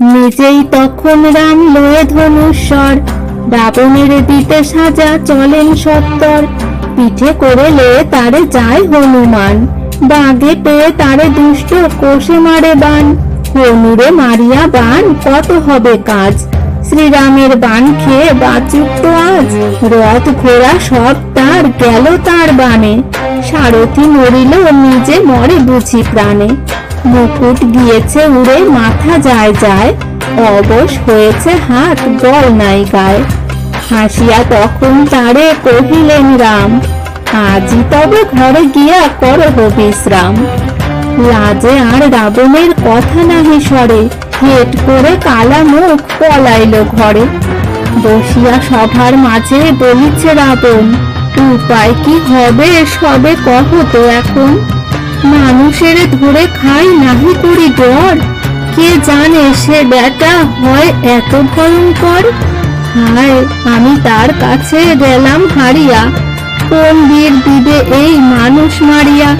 নিজেই তখন রাম লয়ে ধনুস্বর রাবণের দিতে সাজা চলেন সত্তর। পিঠে করে লয়ে তারে যায় হনুমান, বাগে পেয়ে তারে দুষ্ট কোষে মারে বান। হনুরে মারিয়া বান, কত হবে কাজ? শ্রীরামের বান খেয়ে বাঁচুক তো আজ। রথ ঘোড়া সব তার, গেল তার বানে। সারথি মরিল, নিজে মরে বুঝি প্রাণে। মুকুট গিয়েছে উড়ে মাথা যায় যায়, অবশ হয়েছে হাত গল নাই গায়ে। হাসিয়া তখন তারে কহিলেন, রাম আজই তবে ঘরে গিয়া করহ বিশ্রাম। লাজে আর রাবণের কথা নাহি সরে, হেট করে কালা মুখ পলাইল ঘরে। বসিয়া সভার মাঝে বলিছে রাবণ, উপায় কি হবে সবে কহ তো এখন? মানুষের ধরে খাই নাহি করি ডর কে জানে সে বেটা হয় এত ভয়ঙ্কর? হায়, আমি তার কাছে গেলাম হারিয়া। কোন বীর দিবে এই মানুষ মারিয়া।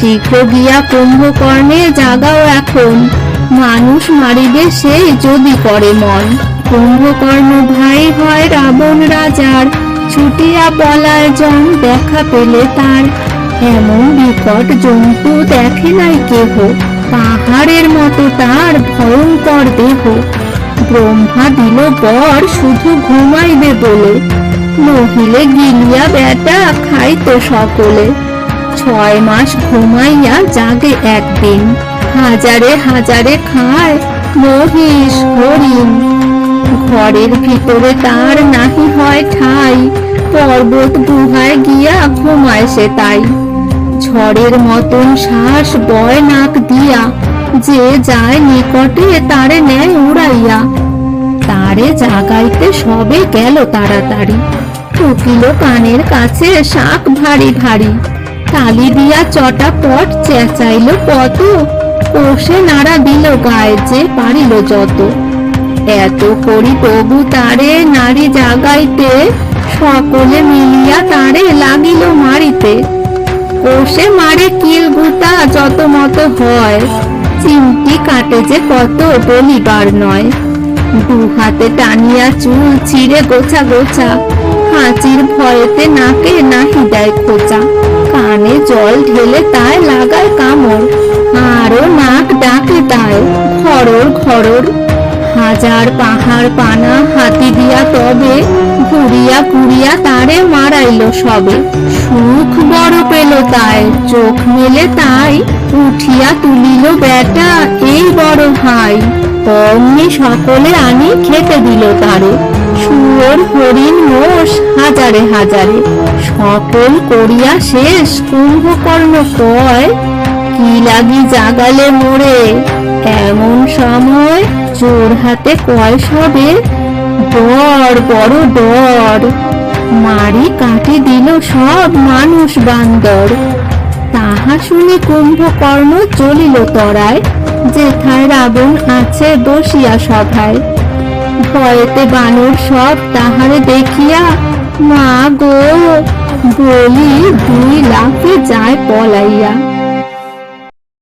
শীঘ্র গিয়া কুম্ভকর্ণে জাগাও এখন। মানুষ মারিবে সেই যদি করে মন। কুম্ভকর্ণ ভাই হয় রাবণ রাজার। ছুটিয়া পলায় জন দেখা পেলে তার। এমন বিকট জন্তু দেখে নাই কেহ। পাহাড়ের মতো তার ভয়ঙ্কর দেহ। ব্রহ্মা দিল বর শুধু ঘুমাইবে বলে। নহিলে গিলিয়া বেটা খাইতো সকলে। ছয় মাস ঘুমাইয়া জাগে একদিন। হাজারে হাজারে খায় মহিষ, হরিণ। ঘরের ভিতরে তার নাহি হয় ঠাই। পর্বত গুহায় গিয়া ঘুমায় সে তাই। ঝড়ের মতন শ্বাস বয় নাক দিয়া, যে যায় নিকটে তারে নেয় উড়াইয়া। তারে জাগাইতে সবে গেল তাড়াতাড়ি। টুকিল কানের কাছে শাক ভারী ভারী। তালি দিয়া চটাপট চেঁচাইল কত কোষে নাড়া দিল গায়ে যে পারিল যত। এত করি তবু তারে নারী জাগাইতে, সকলে মিলিয়া তারে লাগিল মারিতে। কোষে মারে কিল গুতা যত মতো হয়। চিমটি কাটে যে কত বলিবার নয়। দু হাতে টানিয়া চুল ছিঁড়ে গোছা গোছা, হাঁচির ভয়েতে নাকে নাহি দেয় খোঁচা। কানে জল ঢেলে তাই লাগায় কামড় আরও নাক ডাকে তাই খড়র খড়র হাজার পাহাড় পানা হাতি দিয়া তবে, ঘুরিয়া ঘুরিয়া তারে মারাইল সবে। সুখ বড় পেল তাই। চোখ মেলে তাই উঠিয়া তুলিল বেটা এই বড় হাই অমনি সকলে আনি খেতে দিল তারে। শুয়োর হরিণ মোষ হাজারে হাজারে। সকল করিয়া শেষ কুম্ভকর্ণ কয়, কি লাগি জাগালে মোরে? এমন সময় চোর হাতে কয় সবে, ডর বড় ডর। মারি কাটি দিল সব মানুষ বান্দর। তাহা শুনে কুম্ভকর্ণ চলিল তরায়, যেথায় রাবণ আছে বসিয়া সভায়। ভয়েতে বানর সব তাহারে দেখিয়া, মা গো, বলি দুই লাফে যায় পলাইয়া।